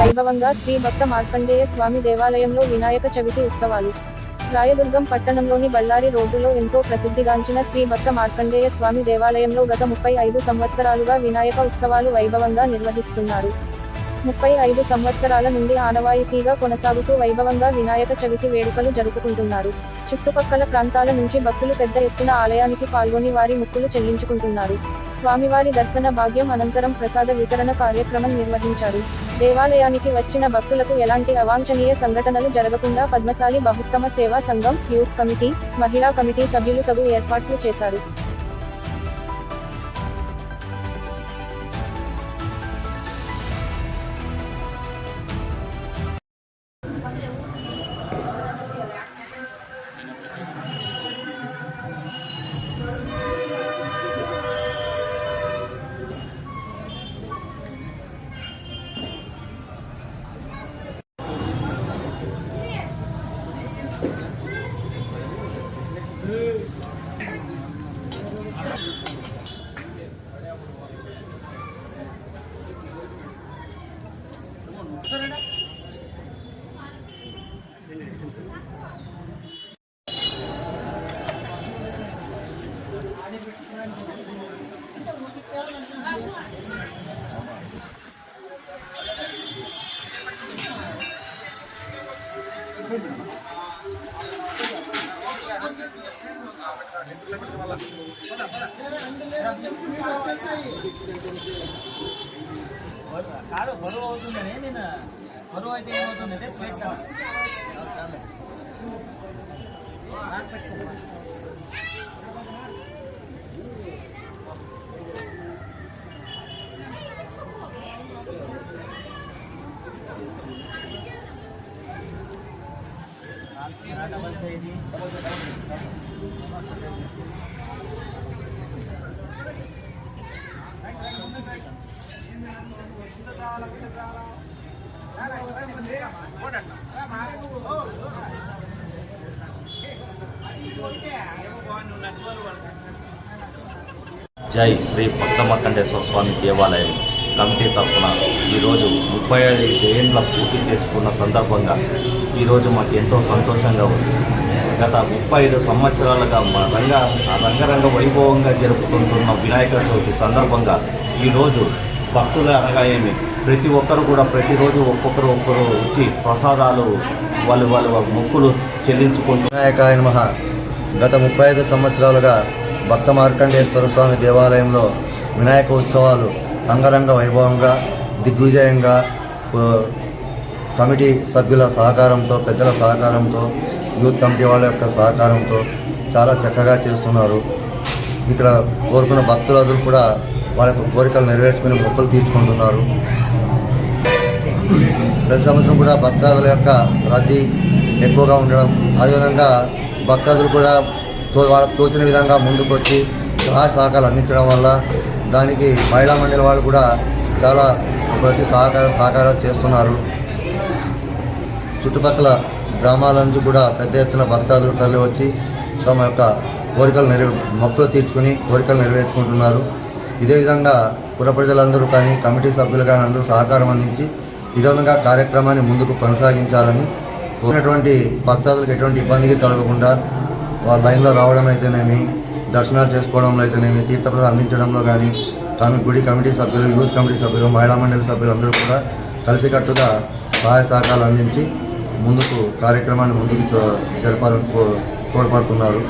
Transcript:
వైభవంగా శ్రీ భక్త మార్కండేయ స్వామి దేవాలయంలో వినాయక చవితి ఉత్సవాలు. రాయదుర్గం పట్టణంలోని బళ్ళారి రోడ్డులో ఎంతో ప్రసిద్ధిగాంచిన శ్రీ భక్త మార్కండేయ స్వామి దేవాలయంలో గత ముప్పై ఐదు సంవత్సరాలుగా వినాయక ఉత్సవాలు వైభవంగా నిర్వహిస్తున్నారు. ముప్పై ఐదు సంవత్సరాల నుండి ఆనవాయితీగా కొనసాగుతూ వైభవంగా వినాయక చవితి వేడుకలు జరుపుకుంటున్నారు. చుట్టుపక్కల ప్రాంతాల నుంచి భక్తులు పెద్ద ఎత్తున ఆలయానికి పాల్గొని వారి ముక్కులు చెల్లించుకుంటున్నారు. స్వామివారి దర్శన భాగ్యం అనంతరం ప్రసాద వితరణ కార్యక్రమం నిర్వహించారు. దేవాలయానికి వచ్చిన భక్తులకు ఎలాంటి అవాంఛనీయ సంఘటనలు జరగకుండా పద్మశాలి బహుత్తమ సేవా సంఘం యూత్ కమిటీ మహిళా కమిటీ సభ్యులు తగు ఏర్పాట్లు చేశారు. కాదు బరువు అవుతుందని నేను బరువు అయితే ఏమవుతుందంటే ప్లేట్ డబల్ సైజ్ జై శ్రీ పట్టమకండేశ్వర స్వామి దేవాలయం కమిటీ తరఫున ఈరోజు ముప్పై ఐదు ఏళ్ళ పూర్తి చేసుకున్న సందర్భంగా ఈరోజు మాకు ఎంతో సంతోషంగా ఉంది. గత ముప్పై ఐదు సంవత్సరాలుగా మా రంగ రంగరంగ వైభవంగా జరుపుకుంటున్న వినాయక చవితి సందర్భంగా ఈరోజు భక్తులు అనగా ఏమి? ప్రతి ఒక్కరు కూడా ప్రతిరోజు ఒక్కొక్కరు ఒక్కరు వచ్చి ప్రసాదాలు వాళ్ళు వాళ్ళ మొక్కులు చెల్లించుకుంటూ వినాయకాయ మహా గత ముప్పై ఐదు సంవత్సరాలుగా భక్త మార్కండేశ్వర స్వామి దేవాలయంలో వినాయక ఉత్సవాలు రంగరంగ వైభవంగా దిగ్విజయంగా కమిటీ సభ్యుల సహకారంతో పెద్దల సహకారంతో యూత్ కమిటీ వాళ్ళ యొక్క సహకారంతో చాలా చక్కగా చేస్తున్నారు. ఇక్కడ కోరుకున్న భక్తులందరూ కూడా వాళ్ళ యొక్క కోరికలు నెరవేర్చుకుని మొక్కలు తీర్చుకుంటున్నారు. ప్రతి సంవత్సరం కూడా భక్తాదుల యొక్క రద్దీ ఎక్కువగా ఉండడం అదేవిధంగా భక్తాదులు కూడా తో వాళ్ళకు తోచిన విధంగా ముందుకు వచ్చి సహాయ సహకారాలు అందించడం వల్ల దానికి మహిళా మండలి వాళ్ళు కూడా చాలా ప్రతి సహకార సహకారాలు చేస్తున్నారు. చుట్టుపక్కల గ్రామాల నుంచి కూడా పెద్ద ఎత్తున భక్తాదులు తరలివచ్చి తమ యొక్క కోరికలు నెరవే మొక్కులు తీర్చుకుని కోరికలు నెరవేర్చుకుంటున్నారు. ఇదే విధంగా పుర ప్రజలందరూ కానీ కమిటీ సభ్యులు కానీ అందరూ సహకారం అందించి ఈ విధంగా కార్యక్రమాన్ని ముందుకు కొనసాగించాలని కోరినటువంటి భక్తాదులకు ఎటువంటి ఇబ్బందికి కలగకుండా వాళ్ళ లైన్లో రావడం అయితేనేమి దర్శనాలు చేసుకోవడంలో అయితేనేమి తీర్థప్రసాదం అందించడంలో కానీ కమి గుడి కమిటీ సభ్యులు యూత్ కమిటీ సభ్యులు మహిళా మండలి సభ్యులు అందరూ కూడా కలిసికట్టుగా సహాయ సహకారాలు అందించి ముందుకు కార్యక్రమాన్ని ముందుకు జరపాలని కో- తోడ్పడుతున్నారు